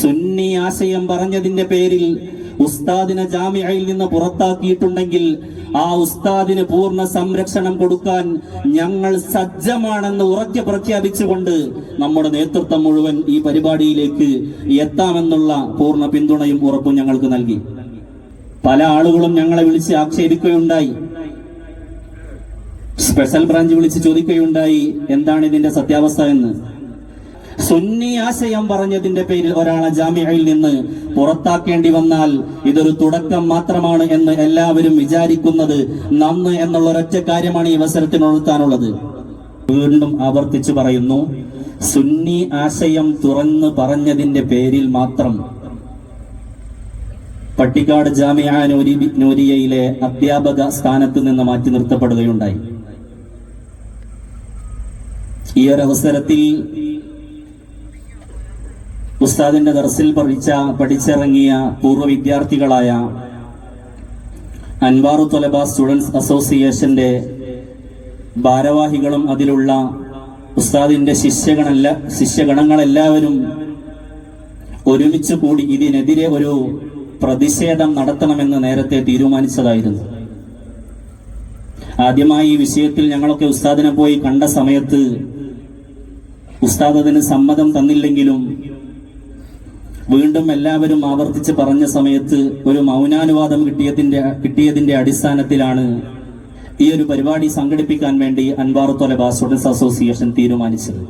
സുന്നി ആശയം പറഞ്ഞതിന്റെ പേരിൽ ഉസ്താദിനെ ജാമ്യയിൽ നിന്ന് പുറത്താക്കിയിട്ടുണ്ടെങ്കിൽ ആ ഉസ്താദിന് പൂർണ സംരക്ഷണം കൊടുക്കാൻ ഞങ്ങൾ സജ്ജമാണെന്ന് ഉറക്കെ പ്രഖ്യാപിച്ചുകൊണ്ട് നമ്മുടെ നേതൃത്വം മുഴുവൻ ഈ പരിപാടിയിലേക്ക് എത്താമെന്നുള്ള പൂർണ പിന്തുണയും ഉറപ്പും ഞങ്ങൾക്ക് നൽകി. പല ആളുകളും ഞങ്ങളെ വിളിച്ച് ആക്ഷേപിക്കുകയുണ്ടായി. സ്പെഷ്യൽ ബ്രാഞ്ച് വിളിച്ച് ചോദിക്കുകയുണ്ടായി. എന്താണ് ഇതിന്റെ സത്യാവസ്ഥ എന്ന്? സുന്നി ആശയം പറഞ്ഞതിന്റെ പേരിൽ ഒരാളെ ജാമ്യയിൽ നിന്ന് പുറത്താക്കേണ്ടി വന്നാൽ ഇതൊരു തുടക്കം മാത്രമാണ് എന്ന് എല്ലാവരും വിചാരിക്കുന്നത് നന്ന് എന്നുള്ള ഒരൊറ്റ കാര്യമാണ് ഈ അവസരത്തിൽ ഉണർത്താനുള്ളത് വീണ്ടും ആവർത്തിച്ചു പറയുന്നു സുന്നി ആശയം തുറന്ന് പറഞ്ഞതിന്റെ പേരിൽ മാത്രം പട്ടിക്കാട് ജാമിയ നൂരി നൂരിയയിലെ അധ്യാപക സ്ഥാനത്ത് നിന്ന് മാറ്റി നിർത്തപ്പെടുകയുണ്ടായി. ഈ ഒരു ഉസ്താദിന്റെ ദർസിൽ പഠിച്ച പഠിച്ചിറങ്ങിയ പൂർവ വിദ്യാർത്ഥികളായ അൻവാറു തൊലബ സ്റ്റുഡൻസ് അസോസിയേഷന്റെ ഭാരവാഹികളും അതിലുള്ള ഉസ്താദിന്റെ ശിഷ്യഗണല്ല ശിഷ്യഗണങ്ങളെല്ലാവരും ഒരുമിച്ച് കൂടി ഇതിനെതിരെ ഒരു പ്രതിഷേധം നടത്തണമെന്ന് നേരത്തെ തീരുമാനിച്ചതായിരുന്നു. ആദ്യമായി ഈ വിഷയത്തിൽ ഞങ്ങളൊക്കെ ഉസ്താദിനെ പോയി കണ്ട സമയത്ത് ഉസ്താദ് അതിന് സമ്മതം തന്നില്ലെങ്കിലും വീണ്ടും എല്ലാവരും ആവർത്തിച്ച് പറഞ്ഞ സമയത്ത് ഒരു മൗനാനുവാദം കിട്ടിയതിന്റെ കിട്ടിയതിന്റെ അടിസ്ഥാനത്തിലാണ് ഈ ഒരു പരിപാടി സംഘടിപ്പിക്കാൻ വേണ്ടി അൻവാർ തൊലബ സ്റ്റുഡൻസ് അസോസിയേഷൻ തീരുമാനിച്ചത്.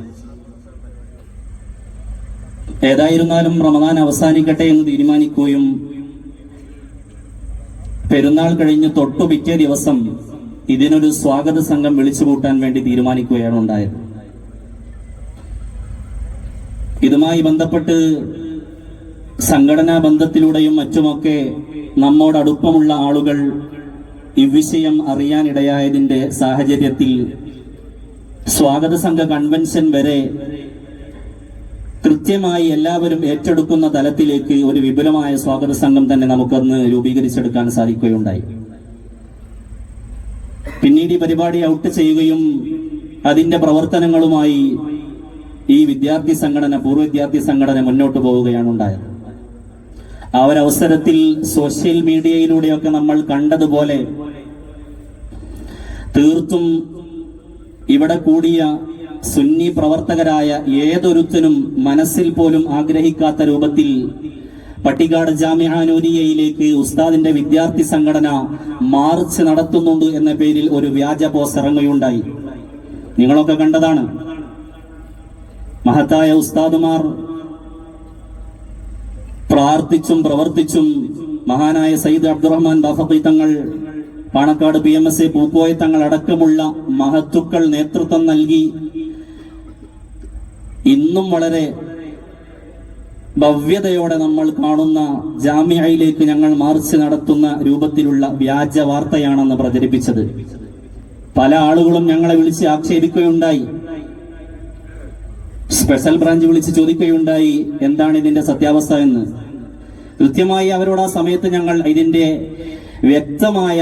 ഏതായിരുന്നാലും റമദാൻ അവസാനിക്കട്ടെ എന്ന് തീരുമാനിക്കുകയും പെരുന്നാൾ കഴിഞ്ഞ് തൊട്ടു പിറ്റേ ദിവസം ഇതിനൊരു സ്വാഗത സംഘം വിളിച്ചു കൂട്ടാൻ വേണ്ടി തീരുമാനിക്കുകയാണ് ഉണ്ടായത്. ഇതുമായി ബന്ധപ്പെട്ട് സംഘടനാ ബന്ധത്തിലൂടെയും മറ്റുമൊക്കെ നമ്മോട് അടുപ്പമുള്ള ആളുകൾ ഇവിഷയം അറിയാനിടയായതിന്റെ സാഹചര്യത്തിൽ സ്വാഗത സംഘ കൺവെൻഷൻ വരെ കൃത്യമായി എല്ലാവരും ഏറ്റെടുക്കുന്ന തലത്തിലേക്ക് ഒരു വിപുലമായ സ്വാഗത സംഘം തന്നെ നമുക്കന്ന് രൂപീകരിച്ചെടുക്കാൻ സാധിക്കുകയുണ്ടായി. പിന്നീട് ഈ പരിപാടി ഔട്ട് ചെയ്യുകയും അതിന്റെ പ്രവർത്തനങ്ങളുമായി ഈ വിദ്യാർത്ഥി സംഘടന പൂർവ വിദ്യാർത്ഥി സംഘടന മുന്നോട്ട് പോവുകയാണ് ഉണ്ടായത്. ആ ഒരു അവസരത്തിൽ സോഷ്യൽ മീഡിയയിലൂടെയൊക്കെ നമ്മൾ കണ്ടതുപോലെ തീർത്തും ഇവിടെ കൂടിയ സുന്നി പ്രവർത്തകരായ ഏതൊരുത്തനും മനസ്സിൽ പോലും ആഗ്രഹിക്കാത്ത രൂപത്തിൽ പട്ടിക്കാട് ജാമ്യാനൂരിയയിലേക്ക് ഉസ്താദിന്റെ വിദ്യാർത്ഥി സംഘടന മാർച്ച് നടത്തുന്നുണ്ട് എന്ന പേരിൽ ഒരു വ്യാജ പോസ്റ്റ് ഇറങ്ങുകയുണ്ടായി. നിങ്ങളൊക്കെ കണ്ടതാണ്. മഹത്തായ ഉസ്താദുമാർ പ്രാർത്ഥിച്ചും പ്രവർത്തിച്ചും മഹാനായ Sayyid Abdurahman Bafaqi Thangal Panakkad P M S A Pookoya Thangal അടക്കമുള്ള മഹത്തുക്കൾ നേതൃത്വം നൽകി. ഇന്നും വളരെ ഭവ്യതയോടെ നമ്മൾ കാണുന്ന ജാമ്യയിലേക്ക് ഞങ്ങൾ മാർച്ച് നടത്തുന്ന രൂപത്തിലുള്ള വ്യാജ വാർത്തയാണെന്ന് പ്രചരിപ്പിച്ചത്. പല ആളുകളും ഞങ്ങളെ വിളിച്ച് ആക്ഷേപിക്കുകയുണ്ടായി. സ്പെഷ്യൽ ബ്രാഞ്ച് വിളിച്ച് ചോദിക്കുകയുണ്ടായി. എന്താണ് ഇതിന്റെ സത്യാവസ്ഥ എന്ന്? കൃത്യമായി അവരോട് ആ സമയത്ത് ഞങ്ങൾ ഇതിന്റെ വ്യക്തമായ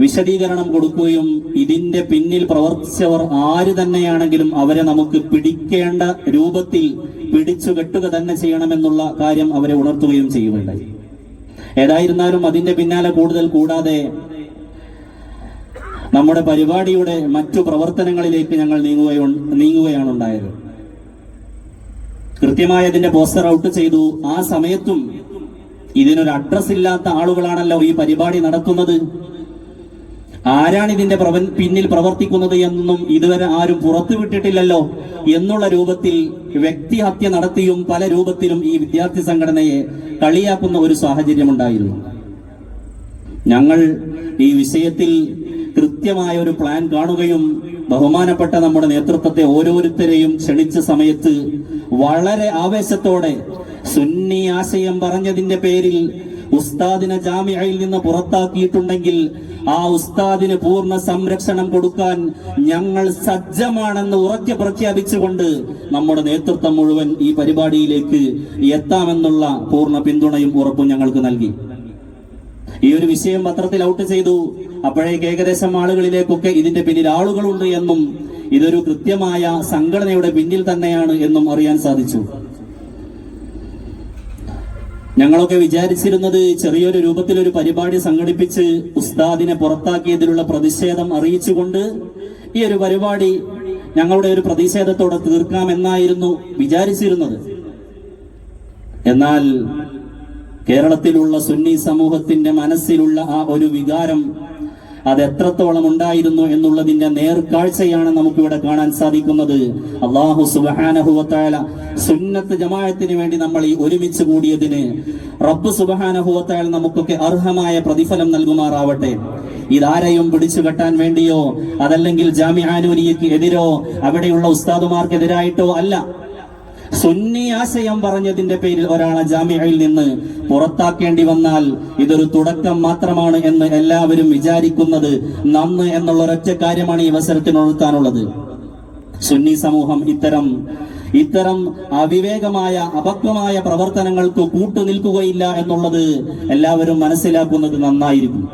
വിശദീകരണം കൊടുക്കുകയും ഇതിന്റെ പിന്നിൽ പ്രവർത്തിച്ചവർ ആര് തന്നെയാണെങ്കിലും അവരെ നമുക്ക് പിടിക്കേണ്ട രൂപത്തിൽ പിടിച്ചു കെട്ടുക തന്നെ ചെയ്യണമെന്നുള്ള കാര്യം അവരെ ഉണർത്തുകയും ചെയ്യുകയുണ്ടായി ഏതായിരുന്നാലും അതിന്റെ പിന്നാലെ കൂടുതൽ കൂടാതെ നമ്മുടെ പരിപാടിയുടെ മറ്റു പ്രവർത്തനങ്ങളിലേക്ക് ഞങ്ങൾ നീങ്ങുകയോ നീങ്ങുകയാണ് ഉണ്ടായത് കൃത്യമായി അതിന്റെ പോസ്റ്റർ ഔട്ട് ചെയ്തു. ആ സമയത്തും ഇതിനൊരു അഡ്രസ് ഇല്ലാത്ത ആളുകളാണല്ലോ ഈ പരിപാടി നടക്കുന്നത് ആരാണ് ഇതിന്റെ പിന്നിൽ പ്രവർത്തിക്കുന്നത് എന്നും ഇതുവരെ ആരും പുറത്തു വിട്ടിട്ടില്ലല്ലോ എന്നുള്ള രൂപത്തിൽ വ്യക്തിഹത്യ നടത്തിയും പല രൂപത്തിലും ഈ വിദ്യാർത്ഥി സംഘടനയെ കളിയാക്കുന്ന ഒരു സാഹചര്യം ഉണ്ടായിരുന്നു ഞങ്ങൾ ഈ വിഷയത്തിൽ കൃത്യമായ ഒരു പ്ലാൻ കാണുകയും ബഹുമാനപ്പെട്ട നമ്മുടെ നേതൃത്വത്തെ ഓരോരുത്തരെയും ക്ഷണിച്ച സമയത്ത് വളരെ ആവേശത്തോടെ സുന്നി ആശയം പറഞ്ഞതിന്റെ പേരിൽ ഉസ്താദിനെ ജാമ്യയിൽ നിന്ന് പുറത്താക്കിയിട്ടുണ്ടെങ്കിൽ ആ ഉസ്താദിന് പൂർണ സംരക്ഷണം കൊടുക്കാൻ ഞങ്ങൾ സജ്ജമാണെന്ന് ഉറക്കെ പ്രഖ്യാപിച്ചുകൊണ്ട് നമ്മുടെ നേതൃത്വം മുഴുവൻ ഈ പരിപാടിയിലേക്ക് എത്താമെന്നുള്ള പൂർണ പിന്തുണയും ഉറപ്പും ഞങ്ങൾക്ക് നൽകി. ഈ ഒരു വിഷയം പത്രത്തിൽ ഔട്ട് ചെയ്തു. അപ്പോഴേക്ക് ഏകദേശം ആളുകളിലേക്കൊക്കെ ഇതിന്റെ പിന്നിൽ ആളുകളുണ്ട് എന്നും ഇതൊരു കൃത്യമായ സംഘടനയുടെ പിന്നിൽ തന്നെയാണ് എന്നും അറിയാൻ സാധിച്ചു. ഞങ്ങളൊക്കെ വിചാരിച്ചിരുന്നത് ചെറിയൊരു രൂപത്തിൽ ഒരു പരിപാടി സംഘടിപ്പിച്ച് ഉസ്താദിനെ പുറത്താക്കിയതിലുള്ള പ്രതിഷേധം അറിയിച്ചുകൊണ്ട് ഈ ഒരു പരിപാടി ഞങ്ങളുടെ ഒരു പ്രതിഷേധത്തോടെ തീർക്കാമെന്നായിരുന്നു വിചാരിച്ചിരുന്നത്. എന്നാൽ കേരളത്തിലുള്ള സുന്നി സമൂഹത്തിന്റെ മനസ്സിലുള്ള ആ ഒരു വികാരം അത് എത്രത്തോളം ഉണ്ടായിരുന്നു എന്നുള്ളതിന്റെ നേർക്കാഴ്ചയാണ് നമുക്കിവിടെ കാണാൻ സാധിക്കുന്നത്. അള്ളാഹു സുബഹാനഹുവത്തായ സുന്നത്ത് ജമാഅത്തിന് വേണ്ടി നമ്മൾ ഈ ഒരുമിച്ച് കൂടിയതിന് റബ്ബ് സുബഹാനഹുവത്തായ നമുക്കൊക്കെ അർഹമായ പ്രതിഫലം നൽകുമാറാവട്ടെ. ഇതാരെയും പിടിച്ചു കെട്ടാൻ വേണ്ടിയോ അതല്ലെങ്കിൽ ജാമ്യാനൂരിയക്ക് എതിരോ അവിടെയുള്ള ഉസ്താദുമാർക്കെതിരായിട്ടോ അല്ല. സുന്നി ആശയം പറഞ്ഞതിന്റെ പേരിൽ ഒരാളെ ജാമ്യയിൽ നിന്ന് പുറത്താക്കേണ്ടി വന്നാൽ ഇതൊരു തുടക്കം മാത്രമാണ് എന്ന് എല്ലാവരും വിചാരിക്കുന്നത് നന്ന് എന്നുള്ള ഒരൊറ്റ കാര്യമാണ് ഈ അവസരത്തിൽ ഉണർത്താനുള്ളത് സുന്നി സമൂഹം ഇത്തരം ഇത്തരം അവിവേകമായ അപക്വമായ പ്രവർത്തനങ്ങൾക്ക് കൂട്ടുനിൽക്കുകയില്ല എന്നുള്ളത് എല്ലാവരും മനസ്സിലാക്കുന്നത് നന്നായിരിക്കും.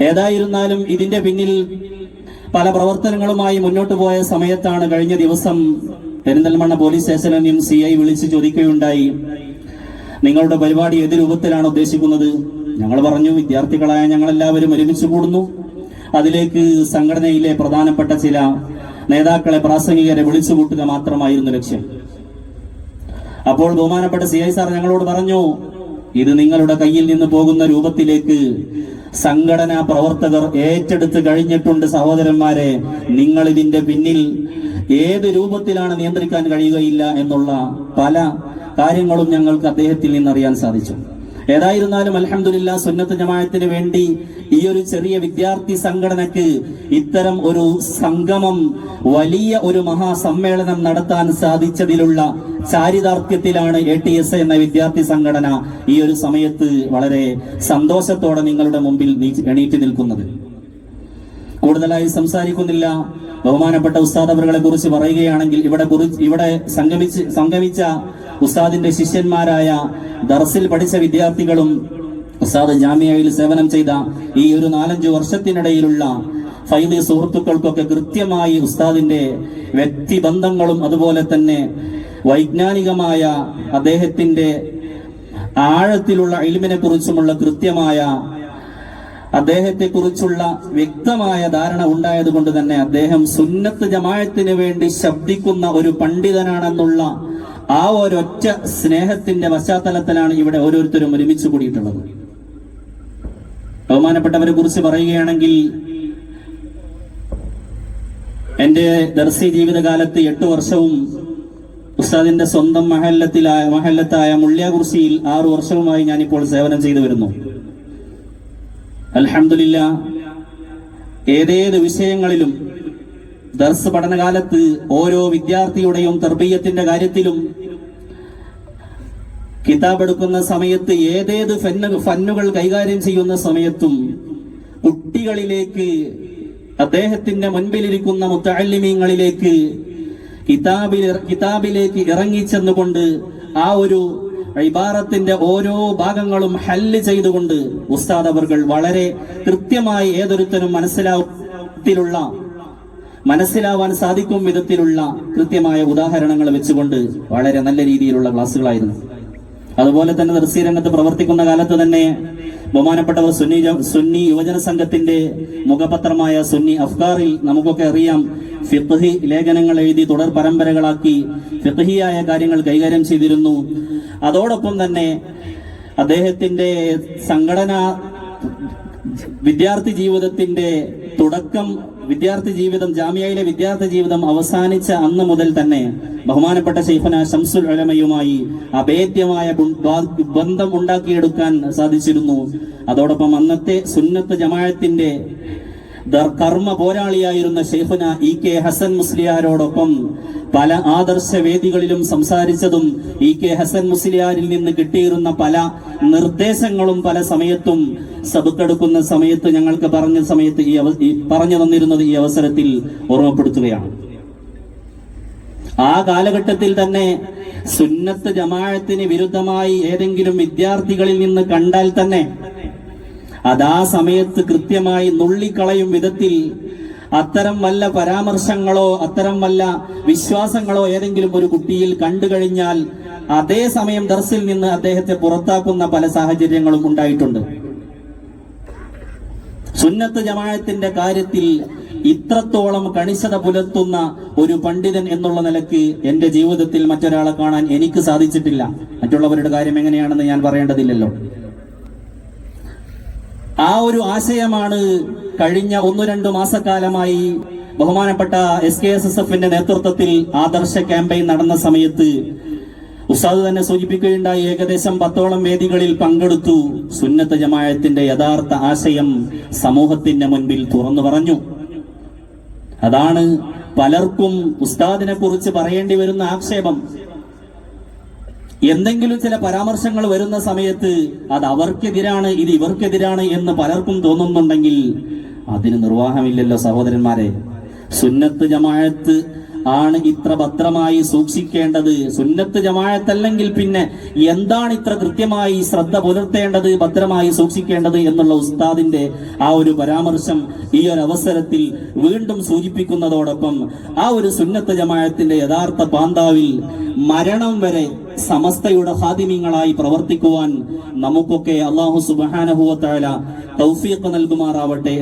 ഏതായിരുന്നാലും ഇതിന്റെ പിന്നിൽ പല പ്രവർത്തനങ്ങളുമായി മുന്നോട്ട് പോയ സമയത്താണ് കഴിഞ്ഞ ദിവസം പെരിന്തൽമണ്ണ പോലീസ് സ്റ്റേഷനിൽ നിന്നും സി ഐ വിളിച്ച് ചോദിക്കുകയുണ്ടായി. നിങ്ങളുടെ പരിപാടി ഏത് രൂപത്തിലാണ് ഉദ്ദേശിക്കുന്നത്? ഞങ്ങൾ പറഞ്ഞു വിദ്യാർത്ഥികളായ ഞങ്ങൾ എല്ലാവരും ഒരുമിച്ച് കൂടുന്നു. അതിലേക്ക് സംഘടനയിലെ പ്രധാനപ്പെട്ട ചില നേതാക്കളെ പ്രാസംഗികരെ വിളിച്ചു കൂട്ടുക മാത്രമായിരുന്നു ലക്ഷ്യം. അപ്പോൾ ബഹുമാനപ്പെട്ട സി ഐ സാർ ഞങ്ങളോട് പറഞ്ഞു ഇത് നിങ്ങളുടെ കയ്യിൽ നിന്ന് പോകുന്ന രൂപത്തിലേക്ക് സംഘടനാ പ്രവർത്തകർ ഏറ്റെടുത്ത് കഴിഞ്ഞിട്ടുണ്ട് സഹോദരന്മാരെ. നിങ്ങൾ ഇതിന്റെ പിന്നിൽ ഏത് രൂപത്തിലാണ് നിയന്ത്രിക്കാൻ കഴിയുകയില്ല എന്നുള്ള പല കാര്യങ്ങളും ഞങ്ങൾക്ക് അദ്ദേഹത്തിൽ നിന്ന് അറിയാൻ സാധിച്ചു. ഏതായിരുന്നാലും അലഹമില്ല സുന്നത്ത് ജമാഅത്തിന് വേണ്ടി ഈ ഒരു ചെറിയ വിദ്യാർത്ഥി സംഘടനക്ക് ഇത്തരം ഒരു സംഗമം വലിയ ഒരു മഹാസമ്മേളനം നടത്താൻ സാധിച്ചതിലുള്ള ചാരിതാർത്ഥ്യത്തിലാണ് എ ടി എസ് എന്ന വിദ്യാർത്ഥി സംഘടന ഈ ഒരു സമയത്ത് വളരെ സന്തോഷത്തോടെ നിങ്ങളുടെ മുമ്പിൽ എണീറ്റ് നിൽക്കുന്നത്. കൂടുതലായി സംസാരിക്കുന്നില്ല. ബഹുമാനപ്പെട്ട ഉസ്താദ് അവരുകളെ കുറിച്ച് പറയുകയാണെങ്കിൽ ഇവിടെ കുറിച്ച് ഇവിടെ സംഗമിച്ച് സംഗമിച്ച ഉസ്താദിന്റെ ശിഷ്യന്മാരായ ദർസിൽ പഠിച്ച വിദ്യാർത്ഥികളും ഉസ്താദ് ജാമ്യയിൽ സേവനം ചെയ്ത ഈ ഒരു നാലഞ്ചു വർഷത്തിനിടയിലുള്ള ഫൈദി സുഹൃത്തുക്കൾക്കൊക്കെ കൃത്യമായി ഉസ്താദിന്റെ വ്യക്തിബന്ധങ്ങളും അതുപോലെ തന്നെ വൈജ്ഞാനികമായ അദ്ദേഹത്തിന്റെ ആഴത്തിലുള്ള ഇൽമിനെ കുറിച്ചുമുള്ള കൃത്യമായ അദ്ദേഹത്തെ കുറിച്ചുള്ള വ്യക്തമായ ധാരണ ഉണ്ടായത് കൊണ്ട് തന്നെ അദ്ദേഹം സുന്നത്ത് ജമായത്തിന് വേണ്ടി ശബ്ദിക്കുന്ന ഒരു പണ്ഡിതനാണെന്നുള്ള ആ ഒരൊറ്റ സ്നേഹത്തിന്റെ പശ്ചാത്തലത്തിലാണ് ഇവിടെ ഓരോരുത്തരും ഒരുമിച്ച് കൂടിയിട്ടുള്ളത്. ബഹുമാനപ്പെട്ടവരെ കുറിച്ച് പറയുകയാണെങ്കിൽ എന്റെ ദർശി ജീവിതകാലത്ത് എട്ട് വർഷവും ഉസ്താദിന്റെ സ്വന്തം മഹല്ലത്തിലായ മഹല്ലത്തായ മുള്ളിയാകുർസിയിൽ ആറു വർഷവുമായി ഞാനിപ്പോൾ സേവനം ചെയ്തു വരുന്നു. അലഹമില്ല ഏതേത് വിഷയങ്ങളിലും ദർസ് പഠനകാലത്ത് ഓരോ വിദ്യാർത്ഥിയുടെയും തർബീയത്തിന്റെ കാര്യത്തിലും കിതാബ് എടുക്കുന്ന സമയത്ത് ഏതേത് ഫന്നു ഫന്നുകൾ കൈകാര്യം ചെയ്യുന്ന സമയത്തും കുട്ടികളിലേക്ക് അദ്ദേഹത്തിന്റെ മുൻപിലിരിക്കുന്ന മുത്തല്ലിമീങ്ങളിലേക്ക് കിതാബിൽ കിതാബിലേക്ക് ഇറങ്ങിച്ചെന്നുകൊണ്ട് ആ ഒരു ഇബാറത്തിന്റെ ഓരോ ഭാഗങ്ങളും ഹല്ല് ചെയ്തുകൊണ്ട് ഉസ്താദ് അവർകൾ വളരെ കൃത്യമായി ഏതൊരുത്തനും മനസ്സിലാവത്തിലുള്ള മനസ്സിലാവാൻ സാധിക്കും വിധത്തിലുള്ള കൃത്യമായ ഉദാഹരണങ്ങൾ വെച്ചുകൊണ്ട് വളരെ നല്ല രീതിയിലുള്ള ക്ലാസ്സുകളായിരുന്നു. അതുപോലെ തന്നെ ദർസി രംഗത്ത് പ്രവർത്തിക്കുന്ന കാലത്ത് തന്നെ ബഹുമാനപ്പെട്ടവർ സുന്നി സുന്നി യുവജന സംഘത്തിന്റെ മുഖപത്രമായ സുന്നി അഫ്ഗാറിൽ നമുക്കൊക്കെ അറിയാം. ഫിഖ്ഹി ലേഖനങ്ങൾ എഴുതി തുടർ പരമ്പരകളാക്കി ഫിഖ്ഹിയായ കാര്യങ്ങൾ കൈകാര്യം ചെയ്തിരുന്നു. അതോടൊപ്പം തന്നെ അദ്ദേഹത്തിന്റെ സംഘടന വിദ്യാർത്ഥി ജീവിതത്തിന്റെ തുടക്കം വിദ്യാർത്ഥി ജീവിതം ജാമ്യയിലെ വിദ്യാർത്ഥി ജീവിതം അവസാനിച്ച അന്ന് മുതൽ തന്നെ ബഹുമാനപ്പെട്ട ഷെയ്ഫന ഷംസുൽ അലമയുമായി അഭേദ്യമായ ബന്ധം ഉണ്ടാക്കിയെടുക്കാൻ സാധിച്ചിരുന്നു. അതോടൊപ്പം അന്നത്തെ സുന്നത്ത് ജമാഅത്തിന്റെ ദർ- കർമ്മ പോരാളിയായിരുന്ന ഷെയ്ഖുന ഇ കെ ഹസൻ മുസ്ലിയാരോടൊപ്പം പല ആദർശ വേദികളിലും സംസാരിച്ചതും ഇ കെ ഹസൻ മുസ്ലിയാരിൽ നിന്ന് കിട്ടിയിരുന്ന പല നിർദ്ദേശങ്ങളും പല സമയത്തും സബുക്കെടുക്കുന്ന സമയത്ത് ഞങ്ങൾക്ക് പറഞ്ഞ സമയത്ത് ഈ പറഞ്ഞു തന്നിരുന്നത് ഈ അവസരത്തിൽ ഓർമ്മപ്പെടുത്തുകയാണ്. ആ കാലഘട്ടത്തിൽ തന്നെ സുന്നത്ത് ജമാഅത്തിന് വിരുദ്ധമായി ഏതെങ്കിലും വിദ്യാർത്ഥികളിൽ നിന്ന് കണ്ടാൽ തന്നെ അതാ സമയത്ത് കൃത്യമായി നുള്ളിക്കളയും വിധത്തിൽ അത്തരം വല്ല പരാമർശങ്ങളോ അത്തരം വല്ല വിശ്വാസങ്ങളോ ഏതെങ്കിലും ഒരു കുട്ടിയിൽ കണ്ടു കഴിഞ്ഞാൽ അതേസമയം ദർസിൽ നിന്ന് അദ്ദേഹത്തെ പുറത്താക്കുന്ന പല സാഹചര്യങ്ങളും ഉണ്ടായിട്ടുണ്ട്. സുന്നത്ത് ജമാഅത്തിന്റെ കാര്യത്തിൽ ഇത്രത്തോളം കണിശത പുലർത്തുന്ന ഒരു പണ്ഡിതൻ എന്നുള്ള നിലയ്ക്ക് എന്റെ ജീവിതത്തിൽ മറ്റൊരാളെ കാണാൻ എനിക്ക് സാധിച്ചിട്ടില്ല. മറ്റുള്ളവരുടെ കാര്യം എങ്ങനെയാണെന്ന് ഞാൻ പറയേണ്ടതില്ലല്ലോ. ആ ഒരു ആശയമാണ് കഴിഞ്ഞ ഒന്നു രണ്ടു മാസക്കാലമായി ബഹുമാനപ്പെട്ട എസ് കെ എസ് എസ് എഫിന്റെ നേതൃത്വത്തിൽ ആദർശ ക്യാമ്പയിൻ നടന്ന സമയത്ത് ഉസ്താദ് തന്നെ സൂചിപ്പിക്കുകയുണ്ടായി ഏകദേശം പത്തോളം വേദികളിൽ പങ്കെടുത്തു. സുന്നത്ത ജമായത്തിന്റെ യഥാർത്ഥ ആശയം സമൂഹത്തിന്റെ മുൻപിൽ തുറന്നു പറഞ്ഞു. അതാണ് പലർക്കും ഉസ്താദിനെ കുറിച്ച് പറയേണ്ടി വരുന്ന ആക്ഷേപം. എന്തെങ്കിലും ചില പരാമർശങ്ങൾ വരുന്ന സമയത്ത് അത് അവർക്കെതിരാണ് ഇത് ഇവർക്കെതിരാണ് എന്ന് പലർക്കും തോന്നുന്നുണ്ടെങ്കിൽ അതിന് നിർവാഹമില്ലല്ലോ സഹോദരന്മാരെ. സുന്നത്ത് ജമാഅത്ത് ആണ് ഇത്ര ഭദ്രമായി സൂക്ഷിക്കേണ്ടത്. സുന്നത്ത് ജമായത്തല്ലെങ്കിൽ പിന്നെ എന്താണ് ഇത്ര കൃത്യമായി ശ്രദ്ധ പുലർത്തേണ്ടത് ഭദ്രമായി സൂക്ഷിക്കേണ്ടത് എന്നുള്ള ഉസ്താദിന്റെ ആ ഒരു പരാമർശം ഈ ഒരു അവസരത്തിൽ വീണ്ടും സൂചിപ്പിക്കുന്നതോടൊപ്പം ആ ഒരു സുന്നത്ത് ജമായത്തിന്റെ യഥാർത്ഥ പാന്താവിൽ മരണം വരെ സമസ്തയുടെ ഹാദിമ്യങ്ങളായി പ്രവർത്തിക്കുവാൻ നമുക്കൊക്കെ അള്ളാഹു സുബാനഹുവത്തായ തൗഫീഖ് നൽകുമാറാവട്ടെ.